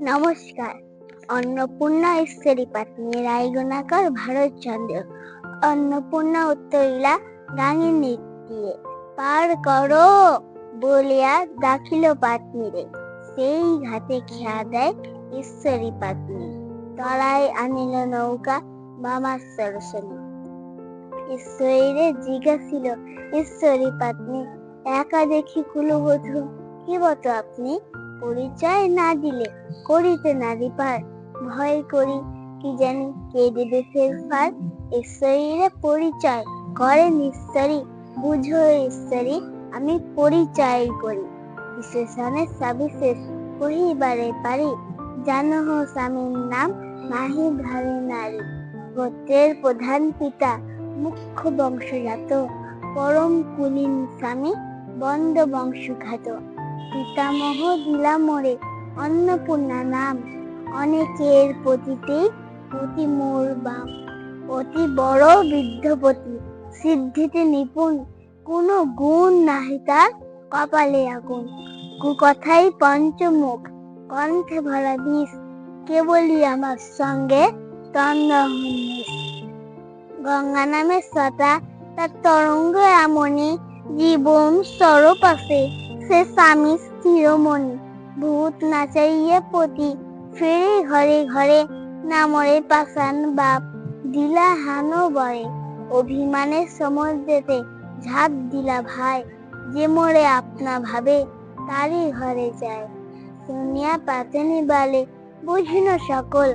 নমস্কার। অন্নপূর্ণা ঈশ্বরী পাত্নী রায়গুণাকর, ভারতচন্দ্র। অন্নপূর্ণা উত্তরিলা গাঙের নৃত্যে পার করো বলিয়া দাখিল পাত্নীরে। সেই ঘাটে খেয়া দেয় ঈশ্বরী পাত্নী তলায় আনিল নৌকা মামার বামাশ্বর শনি ঈশ্বরীরে জিজ্ঞাসিল ঈশ্বরী পাত্নী একা দেখি কুলবধূ, কি বত আপনি? পরিচয় না দিলে করিতে নারী পার ভয় করি কি জানি কে দেবে ফের ফার ঈশ্বরীরে পরিচয় করে ঈশ্বরী বুঝো ঈশ্বরী, আমি পরিচয় করি। বিশেষণে সবিশেষ কহিবারে পারি, জানো স্বামীর নাম নাহি ধারে নারী। গোত্রের প্রধান পিতা, মুখ্য বংশজাত, পরম কুলীন স্বামী, বন্দ বংশঘাত। পিতামহ দিলা মোরে অন্নপূর্ণা নাম। অনেকের পতিতেই পতি মোর বাম অতি বড় বৃদ্ধপতি, সিদ্ধিতে নিপুণ, কোনো গুণ নাহি তার কপালে আগুন। কুকথাই পঞ্চমুখ, কণ্ঠে ভরা বিষ কেবলই আমার সঙ্গে তন্দ গঙ্গা নামে সতা তার তরঙ্গ এমনই, জীবন স্বরূপ আছে। সে স্বামী স্থিরমণি ভূত নাচাইয়ে পতি, ফেরে ঘরে ঘরে নামরে পাষাণ বাপ, দিলা হানো বয়ে অভিমানের সমুদ্রেতে ঝাঁপ দিলা ভাই, যে মোরে আপনা ভাবে তারই ঘরে যায়। শুনিয়া পাতেনি বালে বুঝিন সকল,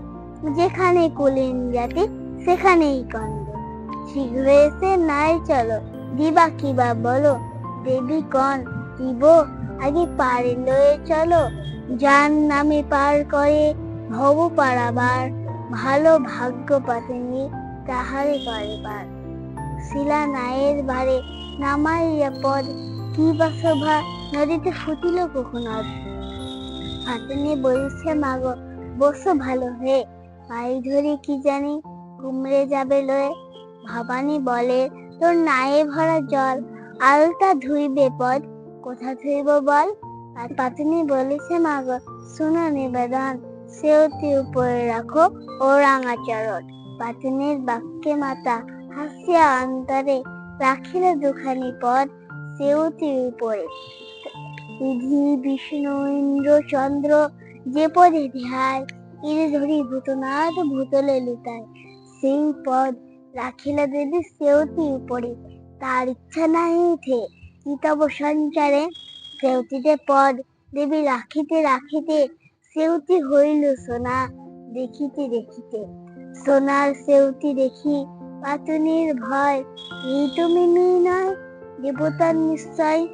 যেখানে কুলিন জাতি সেখানেই কন্দ। শীঘ্র এসে নাই চলো, দিবা কিবা বলো, দেবী কন, দিব আগে পারে লয়ে চলো। যার নামে পার করে ভব পারাবার ভালো ভাগ্য পাতেনি তাহারে করে পার। শিলা নায়ের বারে নামাইয়া পদ কি বা শোভা? নদীতে ফুটিল কখন হাতেনে বলছে, মাগো, বসো ভালো হয়ে। পাই ধরে কি জানি কুমড়ে যাবে লয়ে? ভবানী বলে, তোর নায়ে ভরা জল আলতা ধুইবে পদ। কোথা ধুইব বল? আর পাতুনি বলেছে, মাগো, শোনো নিবেদন সেওতি উপরে রাখো ও রাঙা চরণ। পাতুনির বাক্যে মাতা হাসিয়া অন্তরে রাখিল দুখানি পদ সেওতির উপরে। বিধি, বিষ্ণু, ইন্দ্র, চন্দ্র, যে পদে ধ্যায় ইরে ধরি ভূতনাথ ভূতলে লুতায় সেই পদ রাখিলা দেবী সেওতি উপরে। তার ইচ্ছা নাই কি তব সঞ্চারে সেউতিতে পদ দেবী রাখিতে রাখিতে সেউতি হইল সোনা দেখিতে দেখিতে। সোনার সেউতি দেখি পাতুনির ভয়। এই তুমি মেয়ে নয়, দেবতার নিশ্চয়।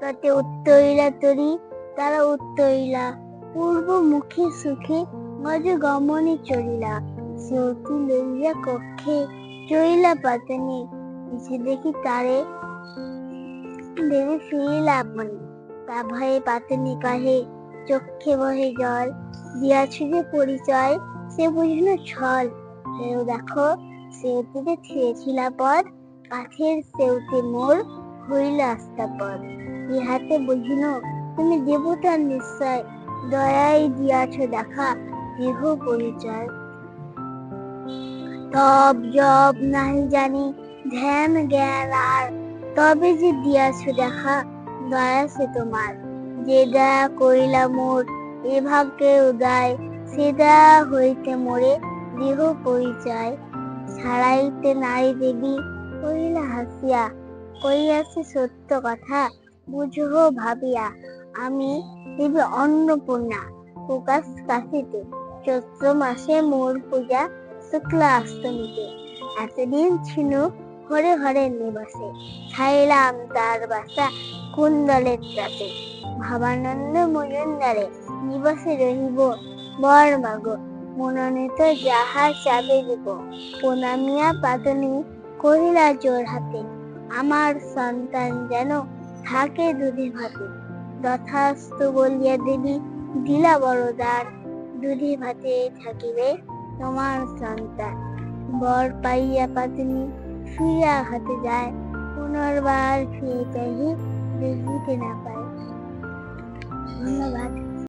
তাতে উত্তইলা তরি, তারা উত্তইলা। পূর্ব মুখে সুখে গজ গমনে চলিলা। সেউতি লইয়া কক্ষে চইলা পাতনি। পিছে দেখি তারে দেবী ফিরিলা আপনি। তা ভয়ে পাতনি কাহে চক্ষে বহে জল। দিয়াছে যে পরিচয়, সে বুঝলো ছল। কেউ দেখো, সেউতিতে ছিঁড়েছিলা পদ কাঠের সেউতে মোর হইল আস্তা পদ ইহাতে বুঝিল, তুমি দেবতার নিশ্চয়, দয়াই দিয়াছ দেখা দেহ পরিচয়। তব জব নাহি জানি, ধ্যান জ্ঞান আর তবে যে দিয়াছ দেখা দয়া সে তোমার। যে দয়া করিলা মোর, এ ভাগ্যে উদয়, সে দয়া হইতে মোরে দেহ পরিচয়। ছাড়াইতে নারী দেবী কহিলা, হাসিয়া কইয়াছে সত্য কথা বুঝো ভাবিয়া, আমি দেবী অন্নপূর্ণা, প্রকাশ কাশিতে, চৈত্র মাসে মোর পূজা, শুক্লা অষ্টমীতে। এতদিন ছিল ঘরে ঘরে নিবাসে। ছাইলাম তার বাসা কুন্দলের রাতে ভাবানন্দ মজুমদারে নিবাসে রহিব, বর মাগো মনোনীত যাহা চাবে দিব। প্রণামিয়া পাতনি কহিলা জোর হাতে, আমার সন্তান যেন থাকে দুধে ভাতে। যথাস্ত বলিয়া দেবী, দিলা বড়দার দুধে ভাতে থাকিবে তোমার সন্তান। বর পাইয়া পাতনি শুইয়া হাতে যায়। পুনর্বার ফিরে চাই দেখিতে না পায়। ধন্যবাদ।